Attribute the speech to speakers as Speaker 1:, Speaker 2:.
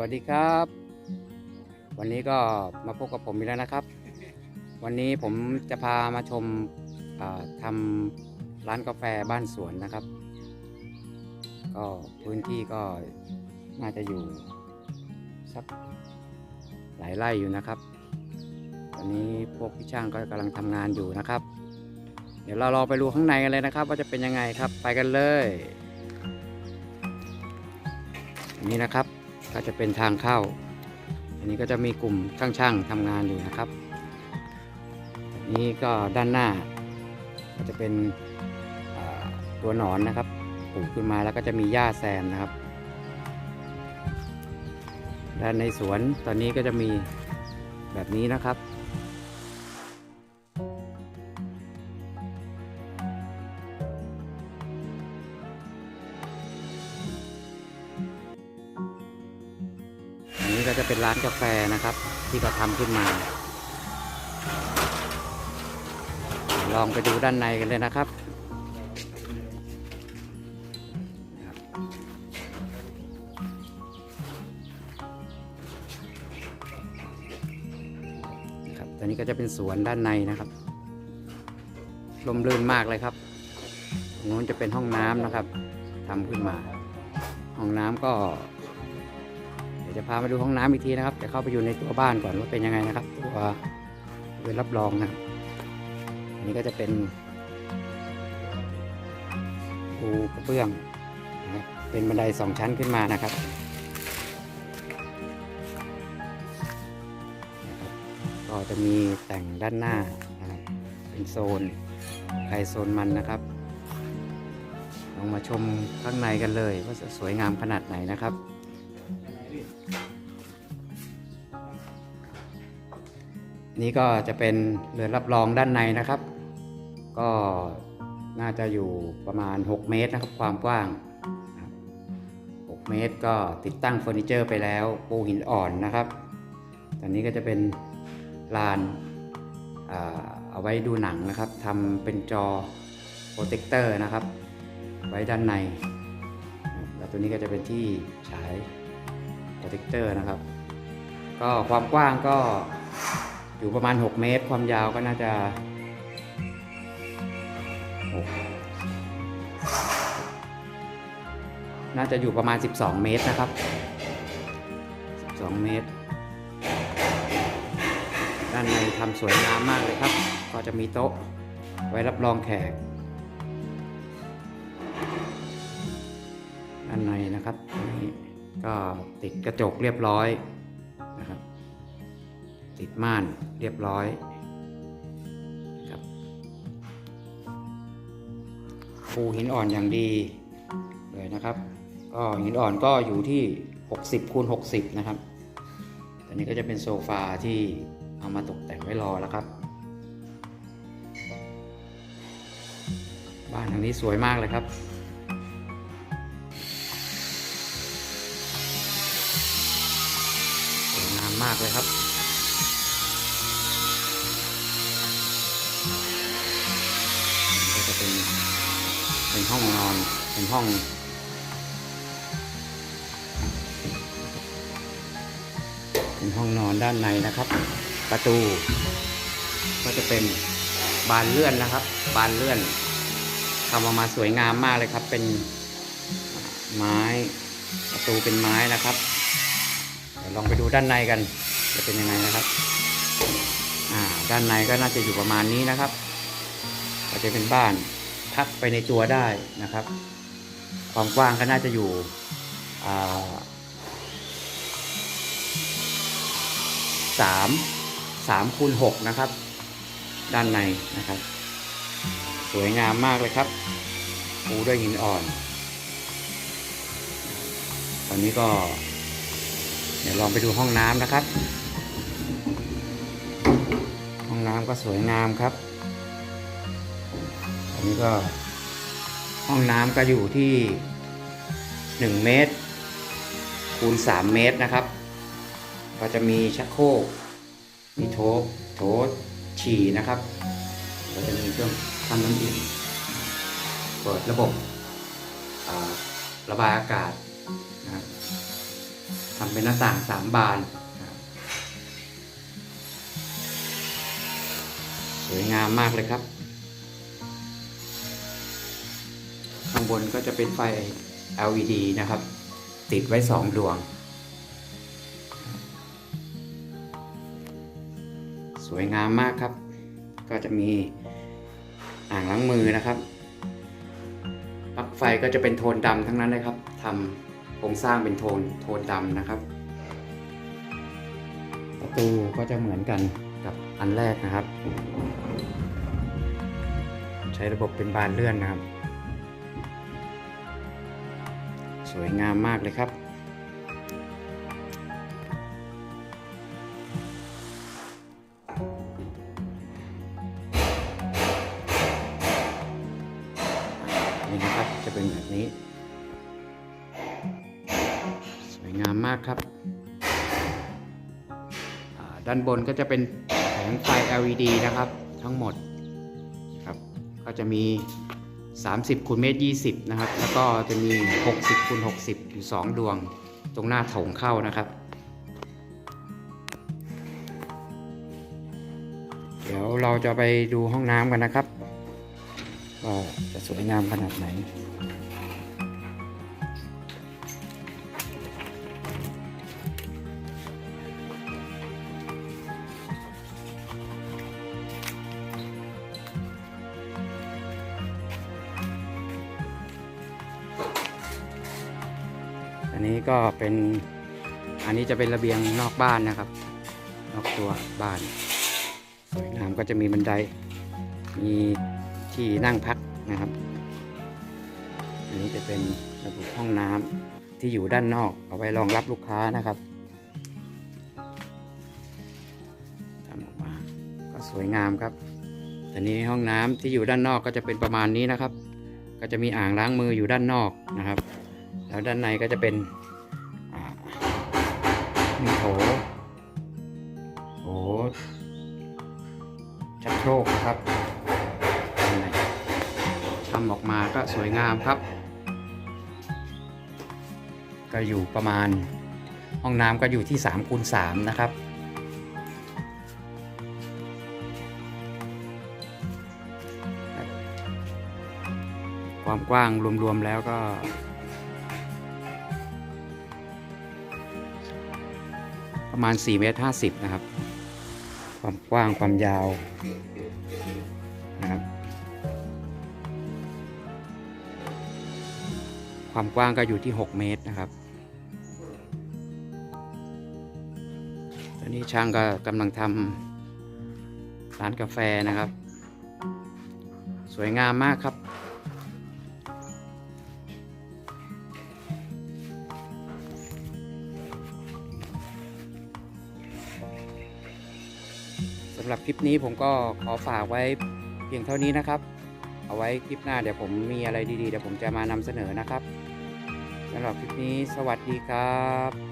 Speaker 1: วัสดีครับ วันนี้ก็มาพบกับผมอีกแล้วนะครับ วันนี้ผมจะพามาชมทำร้านกาแฟบ้านสวนนะครับ ก็พื้นที่ก็น่าจะอยู่สักหลายไร่อยู่นะครับ ตอนนี้พวกพี่ช่างก็กำลังทำงานอยู่นะครับ เดี๋ยวเรารองไปดูข้างในกันเลยนะครับ ว่าจะเป็นยังไงครับไปกันเลย นี่นะครับ ก็จะเป็นทางเข้า อันนี้ก็จะมีกลุ่มช่างๆทำงานอยู่นะครับอันนี้ก็ด้านหน้า ก็จะเป็นตัวหนอนนะครับปลูกขึ้นมาแล้วก็จะมีหญ้าแซมนะครับ ด้านในสวนตอนนี้ก็จะมีแบบนี้นะครับ จะเป็นร้านกาแฟนะครับ ที่เขาทำขึ้นมา ลองไปดูด้านในกันเลยนะครับครับตอนนี้ก็จะเป็นสวนด้านในนะครับลมรื่นมากเลยครับตรงนู้นจะเป็นห้องน้ำนะครับทำขึ้นมา ห้องน้ำก็ ดี๋ยวจะพามาดูห้องน้ำอีกทีนะครับจะเข้าไปอยู่ในตัวบ้านก่อนว่าเป็นยังไงนะครับ ตัวเป็นรับรองนะครับอันนี้ก็จะเป็นปูกระเบื้องนะเป็นบันไดสองชั้นขึ้นมานะครับก็จะมีแต่งด้านหน้านะครับเป็นโซนใครโซนมันนะครับลองมาชมข้างในกันเลยว่าจะสวยงามขนาดไหนนะครับ นี่ก็จะเป็นเรือนรับรองด้านในนะครับ ก็น่าจะอยู่ประมาณ 6 เมตรนะครับความกว้าง 6 เมตรก็ติดตั้งเฟอร์นิเจอร์ไปแล้วปูหินอ่อนนะครับ ตอนนี้ก็จะเป็นลานเอาไว้ดูหนังนะครับทำเป็นจอโปรเจคเตอร์นะครับ ไว้ด้านใน แล้วตัวนี้ก็จะเป็นที่ฉาย โปรเจคเตอร์นะครับ ก็ความกว้างก็อยู่ประมาณ 6 เมตร ความยาวก็น่าจะน่าจะอยู่ประมาณ 12 เมตรนะครับ 12 เมตร ด้านในทำสวยงามมากเลยครับ ก็จะมีโต๊ะไว้รับรองแขก ด้านในนะครับนี่ ก็ติดกระจกเรียบร้อยนะครับ ติดม่านเรียบร้อยครับปูหินอ่อนอย่างดีเลยนะครับ ก็หินอ่อนก็อยู่ที่ 60คูณ60 นะครับอันนี้ก็จะเป็นโซฟาที่เอามาตกแต่งไว้รอแล้วครับ บ้านหลังนี้สวยมากเลยครับ มากเลยครับ ก็จะเป็นเป็นห้องนอน เป็นห้อง เป็นห้องนอนด้านในนะครับ ประตู ก็จะเป็นบานเลื่อนนะครับ บานเลื่อนทำออกมาสวยงามมากเลยครับ เป็นไม้ประตูเป็นไม้นะครับ ยวลองไปดูด้านในกัน จะเป็นยังไงนะครับ อ่า ด้านในก็น่าจะอยู่ประมาณนี้นะครับ ก็จะเป็นบ้านพักไปในตัวได้นะครับ ความกว้างก็น่าจะอยู่สามสามคูณหกนะครับ ด้านในนะครับ สวยงามมากเลยครับปูด้วยหินอ่อน ตอนนี้ก็ เดี๋ยวลองไปดูห้องน้ำนะครับ ห้องน้ำก็สวยงามครับ อันนี้ก็ห้องน้ำก็อยู่ที่ 1 เมตร คูณ 3 เมตรนะครับ ก็จะมีชักโครกมีโถโถฉี่นะครับก็จะมีเครื่องทำน้ำอุ่นเปิดระบบระบายอากาศนะครับ ทำเป็นหน้าต่างสามบานสวยงามมากเลยครับ ข้างบนก็จะเป็นไฟ LED นะครับ ติดไว้สองดวง สวยงามมากครับ ก็จะมีอ่างล้างมือนะครับปลั๊กไฟก็จะเป็นโทนดำทั้งนั้นเลยครับทำ โครงสร้างเป็นโทนโทนดำนะครับ ประตูก็จะเหมือนกันกับอันแรกนะครับ ใช้ระบบเป็นบานเลื่อนนะครับ สวยงามมากเลยครับนี่นะครับจะเป็นแบบนี้ มากครับด้านบนก็จะเป็นแผงไฟ LED นะครับ ทั้งหมดครับ ก็จะมี 30คูณเมตร20 นะครับ แล้วก็จะมี 60คูณ60 อยู่ 2 ดวง ตรงหน้าโถงเข้านะครับ เดี๋ยวเราจะไปดูห้องน้ำกันนะครับว่าจะสวยงามขนาดไหน อันนี้ก็เป็นอันนี้จะเป็นระเบียงนอกบ้านนะครับ นอกตัวบ้านสวยงามก็จะมีบันได มีที่นั่งพักนะครับ อันนี้จะเป็นระบบห้องน้ำที่อยู่ด้านนอกเอาไว้รองรับลูกค้านะครับทำออกมาก็สวยงามครับอันนี้ห้องน้ำที่อยู่ด้านนอกก็จะเป็นประมาณนี้นะครับ ก็จะมีอ่างล้างมืออยู่ด้านนอกนะครับ แล้วด้านในก็จะเป็นมีโถโถชักโครกนะครับด้านในทำออกมาก็สวยงามครับ ก็อยู่ประมาณห้องน้ำก็อยู่ที่3คูณ3นะครับความกว้างรวมๆแล้วก็ ประมาณ 4 เมตร 50 นะครับ ความกว้างความยาวนะครับ ความกว้างก็อยู่ที่ 6 เมตรนะครับตอนนี้ช่างก็กำลังทำร้านกาแฟนะครับ สวยงามมากครับำหรับคลิปนี้ผมก็ขอฝากไว้เพียงเท่านี้นะครับ เอาไว้คลิปหน้าเดี๋ยวผมมีอะไรดีๆเดี๋ยวผมจะมานำเสนอนะครับสำหรับคลิปนี้สวัสดีครับ